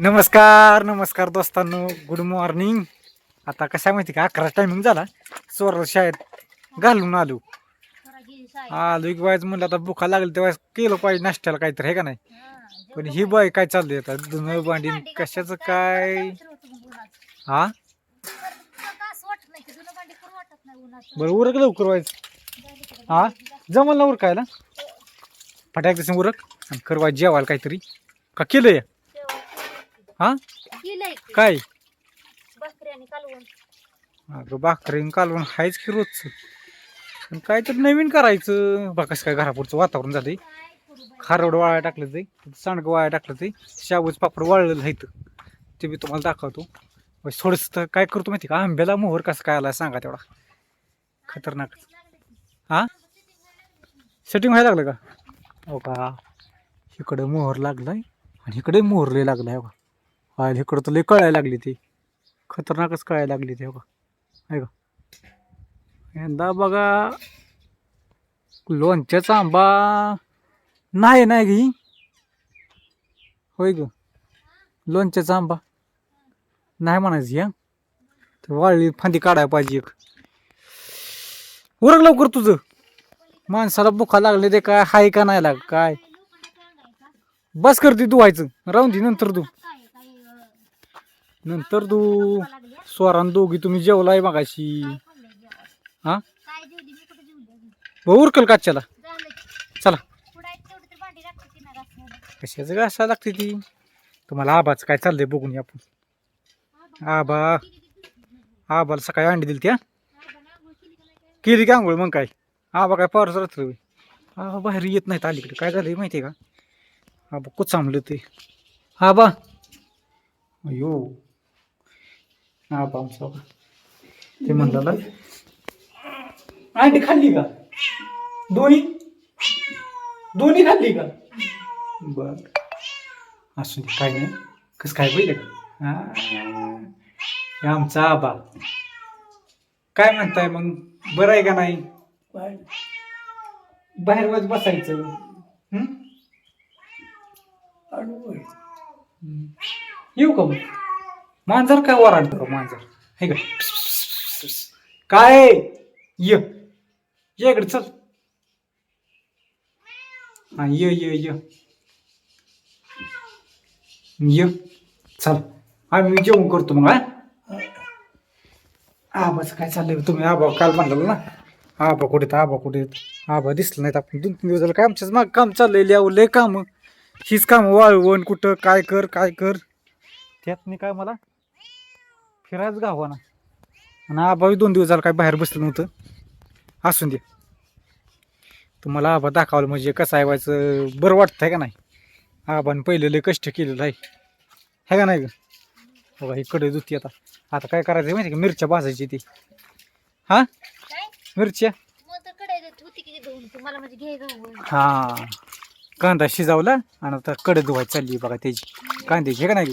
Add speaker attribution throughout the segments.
Speaker 1: नमस्कार नमस्कार दोस्तांनो. Good morning आता कशा माहिती का? अकरा टायमिंग झाला. चोर शाळेत घालून आलो. आलो. की बायच म्हणलं आता भुका लागली तेव्हा केलं पाहिजे नाश्त्याला काहीतरी हे का नाही? पण ही बाय काय चालली आता? धुणं भांडी कशाचं काय? हा? बरं उरक लवकर व्हायचं. हा? जमल ना उरकायला? फटाक दिसून उरक. आणि करवाय जेवायला काहीतरी. का केलं केलंय हा काय? अगं भाकरीन कालवण हायच की रोजचं. पण काय तर नवीन करायचं. बघ कसं काय घरापुरचं वातावरण झालंय. खारवड वाळा टाकलं ते सांडगं वाळा टाकलं ते शाबूच पापड वाळलेलं आहे ते बी तुम्हाला दाखवतो. बस थोडंसं तर काय करतो माहिती का? आंब्याला मोहर कसं काय आला सांगा तेवढा. खतरनाक. हा? सेटिंग व्हायला लागलं का? हो का? इकडे मोहर लागलाय आणि इकडे मोहर लय लागलाय हो का इकडं तर लय कळायला लागली ती. खतरनाकच कळायला लागली ती हो बघा आहे का? यंदा बघा लोणच्याचा आंबा नाही नाही घी होय ग लोणच्याचा आंबा नाही म्हणायची या तर वाळली फांदी काढायला पाहिजे एक. उरक लवकर तुझं. माणसाला बुखा लागले ते काय हाय का नाही लाग काय? बस करते तू व्हायचं राहून दे नंतर तू. नंतर तू स्वरान दोघी तुम्ही जेवलाय मागाशी. हा? भाऊ उरकल काच्याला चला. कशाचं काय असा लागते ती? तुम्हाला आबाच काय चाललंय बघून या आपण. आबा. आबाला सकाळी अंडी दिली त्या केली की आंघोळ मग काय? आबा काय पावरच रात्र आबा बाहेर येत नाहीत अलीकडे. काय झालंय माहिती आहे का? आबा कुचांबलं ते. आबा. अयो आमचा आबा. ते म्हणलं अंडी खाल्ली का? दोन्ही? दोन्ही खाल्ली का? बर. असू दे काय नाही. कसं काय पाहिजे का हा. हे आमचा आबा. काय म्हणताय मग? बरं आहे का नाही? बाहेर. वाज बसायचं. हं? हं. येऊ का मग? मांजर काय ओराडतो का मांजर? हे का काय? ये. ये इकडे चल. हा ये ये ये. ये. चल. आम्ही जेवण करतो मग हा. आबाचं काय चाललंय तुम्ही आबा काल म्हणलं ना? आबा कुठे आबा कुठे आबा दिसलं नाहीत आपण. दोन तीन दिवस झालं काय आमच्याच मग काम चाललंय लिहावं लय काम. हीच काम वाळवण कुठं काय कर काय कर. त्यात मी काय मला? फिरायच गावा ना आणि आबाही दोन दिवस झालं काय बाहेर बसलं नव्हतं. असून दे. तुम्हाला आबा दाखवलं म्हणजे कसं आहे व्हायचं बरं वाटतंय का नाही? आबाने पहिले लय कष्ट केलेलं आहे. है का नाही ग? इकडे दुती आता. आता काय करायचं माहिती का? मिरच्या भाजायची ती. हा? मिरच्या?
Speaker 2: म्हणजे.
Speaker 1: हा. कांदा शिजावला आणि आता कडे धुवायची चालली बघा त्याची. कांद्याची हे का नाही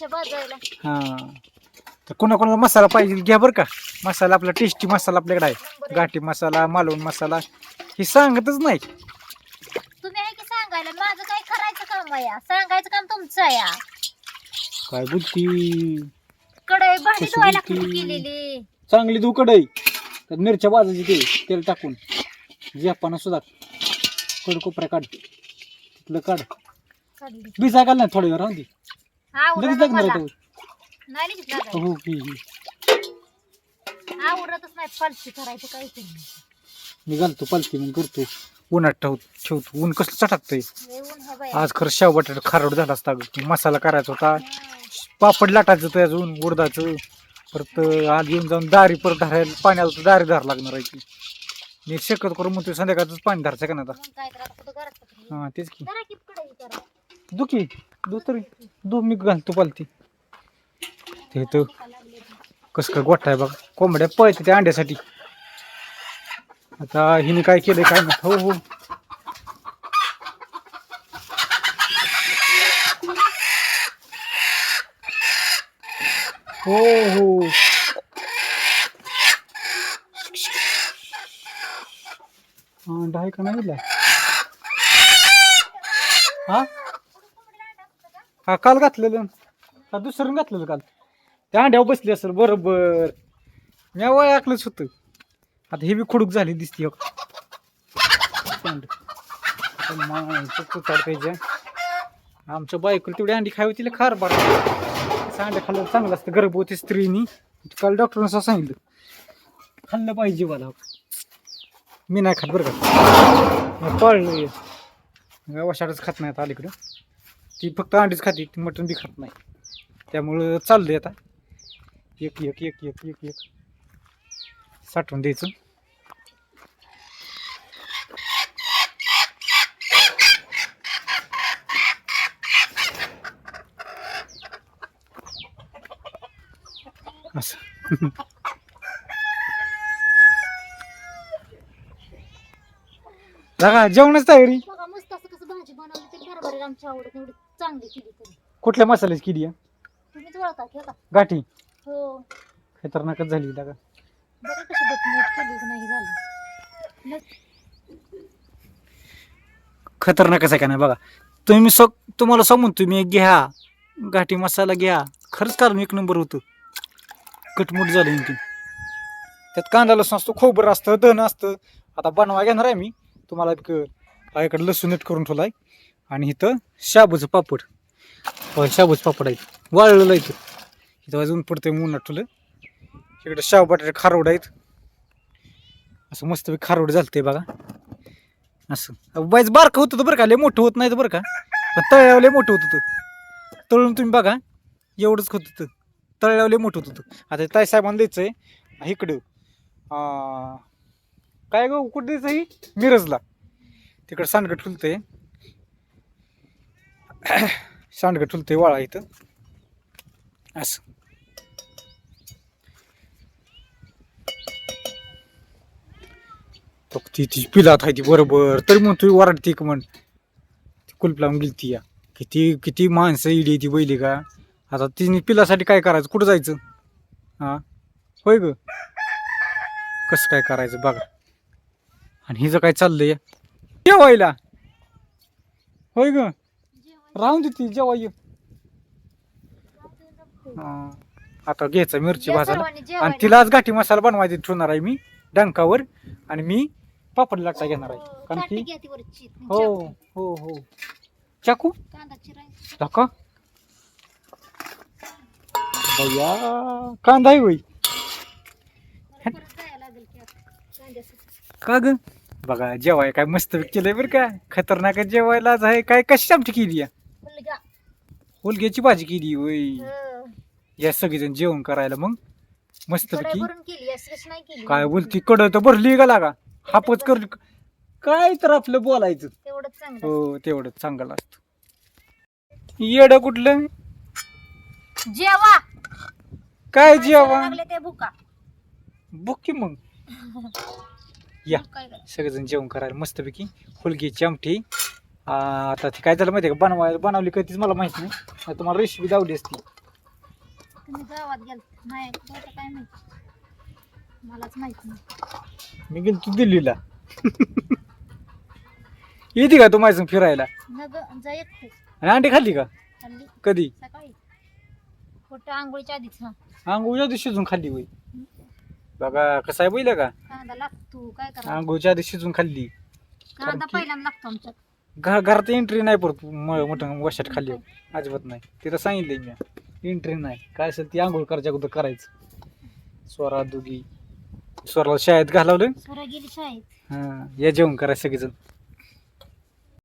Speaker 2: मिरच्या भाजायला.
Speaker 1: हा. तर कोणा कोणाला मसाला पाहिजे घ्या बरं का. मसाला आपला टेस्टी मसाला आपल्याकडे आहे. गाठी मसाला मालवण मसाला हे सांगतच नाही.
Speaker 2: तुम्ही आहे की सांगायला? माझं काय करायचं काम आहे या? सांगायचं काम तुमचं आहे या.
Speaker 1: काय बुद्धी
Speaker 2: धुवायला
Speaker 1: बोलती?
Speaker 2: केलेली
Speaker 1: चांगली धुकड आहे त्यात मिरच्या भाजायची ते तेल टाकून. जपाना सुद्धा. कड कोपऱ्या काढ. तिथलं काढ.
Speaker 2: काढली.
Speaker 1: भिजा घाल नाही थोड्या वेळ राहून दे.
Speaker 2: आवडत
Speaker 1: लगेच लागणार
Speaker 2: मला.
Speaker 1: आहे तो.
Speaker 2: नाही लगेच लागायचं.
Speaker 1: हो
Speaker 2: नाही फालशी करायचं काहीच नाही
Speaker 1: मी घालतो पालखी मग करतो उन्हात ठेव ठेवतो ऊन कसलं चटाकतंय
Speaker 2: लय ऊन आहे बाई.
Speaker 1: आज खरं शेव बटाटा खारड झाला असता अगं. मसाला करायचा होता पापड लाटायचं होतं अजून उडदाचं परत आज येऊन जाऊन दारी परत धरायला पाण्याला तर दारी धार लागणार आहे की मी शकत करून म्हणतो संध्याकाळच पाणी धरायचं का नाही आता
Speaker 2: मग काय करा कुठं घरात पकडली.
Speaker 1: हां तेच की
Speaker 2: जरा
Speaker 1: दुखी दु तरी मी घालतो पालती ते तर कसं काय गोठा आहे बघा. कोंबड्या पळते त्या अंड्यासाठी. आता हिने काय केलंय काय नाही हो हो. हो हो. अंडा आहे का नाही हा? हा काल घातलेलं. हा दुसरं घातलेलं काल. त्या अंड्यावर बसली असेल बरोबर. मी ऐकलंच होतं. आता हे बी खुडूक झाली दिसती हो पाहिजे आमच्या बायकोला तेवढी अंडी खावी तिला खार बार अंड्या अंडे खाल्लं चांगलं असतं. गर्भवती स्त्रीनी. काल डॉक्टरनं असं सांगितलं. खाल्लं पाहिजे मला मी नाही खात बरं का. मी पाळलं वशाडच खात नाही आता अलीकडं. ती फक्त अंडीच खाते ती मटण बी खात नाही. त्यामुळं चाललंय आता. एक एक एक एक एक एक. साठवून द्यायचं. असं. जागा जेवणच तयारी
Speaker 2: बघा मस्त असं कसं भाजी बनवली तरी बरोबर आहे आमच्या आवडत एवढी चांगली केली तरी.
Speaker 1: कुठल्या मसाल्याची किडी आहे?
Speaker 2: तुम्हीच की का?
Speaker 1: गाठी?
Speaker 2: हो.
Speaker 1: खतरनाकच झाली
Speaker 2: कशी बटमट की नाही झाली. मग
Speaker 1: खतरनाकच आहे का नाही बघा? तुम्ही सग तुम्हाला सांगून तुम्ही घ्या. गाठी मसाला घ्या. खरंच कारण एक नंबर होतं. कटमुट झालं आणखी त्यात कांदा लसूण असतो खोबरं असतं धन असतं. आता बनवा घेणार आहे मी. तुम्हाला एक माझ्याकडे लसूण नीट करून ठेवला आहे आणि इथं शाबूचं पापड. शाबूचं पापड आहे. वाळलेलं आहे इथं इथं वाजून ऊन पडतंय म्हणून ठेवलं शाबू बटाटे खारवड आहेत. असं मस्त झालं ते बघा. असं. बायच बारकं होतं होतं बरं का. लय मोठं होत नाही तर बरं का. पण मोठं होत होतं. तळून तुम्ही बघा. एवढंच होत होतं. तळ्यावले मोठं होत होतं. आता ताई साहेबांना द्यायचं आहे इकडं. काय गं कुठं द्यायचं ही? मिरजला. तिकडं सांडकट खुलतं आहे सांडगं ठुलतंय वाळा इथं. असं. फक्त ती ती पिलात आहे ती बरोबर. तरी म्हणतो वराडती का म्हण. ती कुलप लावून गेली ती या. किती किती माणसं इडी ती बैली का? आता तिने पिलासाठी काय करायचं? कुठं जायचं? हा? होय ग. कसं काय करायचं? बघा. आणि हिचं काय चाललंय व्हायला होय ग. राहून देते जेवा ये हा. आता घ्यायचा मिरची
Speaker 2: या
Speaker 1: भाजायला
Speaker 2: सर्वांनी
Speaker 1: आणि
Speaker 2: जेवायला.
Speaker 1: तिला आज गाठी मसाला बनवायचा ठेवणार आहे मी डंकावर आणि मी पापड लाटा घेणार आहे
Speaker 2: हो,
Speaker 1: कारण की
Speaker 2: घ्या ती वरची.
Speaker 1: हो
Speaker 2: चाकू.
Speaker 1: हो हो चाकू
Speaker 2: कांदा चिरायचा.
Speaker 1: दाखवा भैया कांदा आहे होई
Speaker 2: मला परत जायला लागेल की आता. कांद्यासाठी.
Speaker 1: का ग बघा जेवाय काय मस्त केलंय बरं का खतरनाक जेवायला आज आहे काय कशी आमची केली आहे. हुलग्याची भाजी केली
Speaker 2: हो.
Speaker 1: या सगळेजण जेवण करायला मग. मस्त
Speaker 2: कढई भरून केली असं कशी नाही केली.
Speaker 1: काय बोलती कड तर भरली का लागा. हापच कर काय तर आपलं बोलायचं.
Speaker 2: तेवढंच चांगलं
Speaker 1: हो तेवढं चांगलं असतं. येड कुठलं?
Speaker 2: जेवा.
Speaker 1: काय जेवा?
Speaker 2: लागले ते भुका?
Speaker 1: बुकी मग. या.
Speaker 2: काय करायचं?
Speaker 1: सगळेजण जेवण करायला मस्तपैकी. फुलगीची आमटी आ, आता ती काय झालं माहिती आहे का? बनवायला बनवली कधीच मला माहीत नाही. तुम्हाला रेसिपी दावली असती.
Speaker 2: तुम्ही गावात गेल नाही कुठं काय माहिती? मलाच माहीत नाही.
Speaker 1: मी गेलो तू दिल्लीला. येते का तू माझ्या संग फिरायला?
Speaker 2: नग जा एकटेच
Speaker 1: आणि अंडी खाल्ली का? कधी?
Speaker 2: सकाळी. आंघोळीच्या आधीच हा.
Speaker 1: आंघोळच्या आधी शिजून खाल्ली होई बघा कसं आहे पहिलं का?
Speaker 2: कांदा लागतो काय करा
Speaker 1: आंघोळच्या आधी शिजून खाल्ली.
Speaker 2: कांदा पहिल्यांदा लागतो आमच्यात.
Speaker 1: घ घरात एंट्री नाही परत म- मोठं वशात खाल्ली अजिबात नाही. तिथं सांगितलंय मी. एंट्री नाही. काय असेल ती आंघोळ करायच्या अगोदर करायचं. स्वरा दुगी स्वराला शाळेत घालवलं
Speaker 2: गेली शाळेत.
Speaker 1: हां या जेवण करायचं सगळेजण.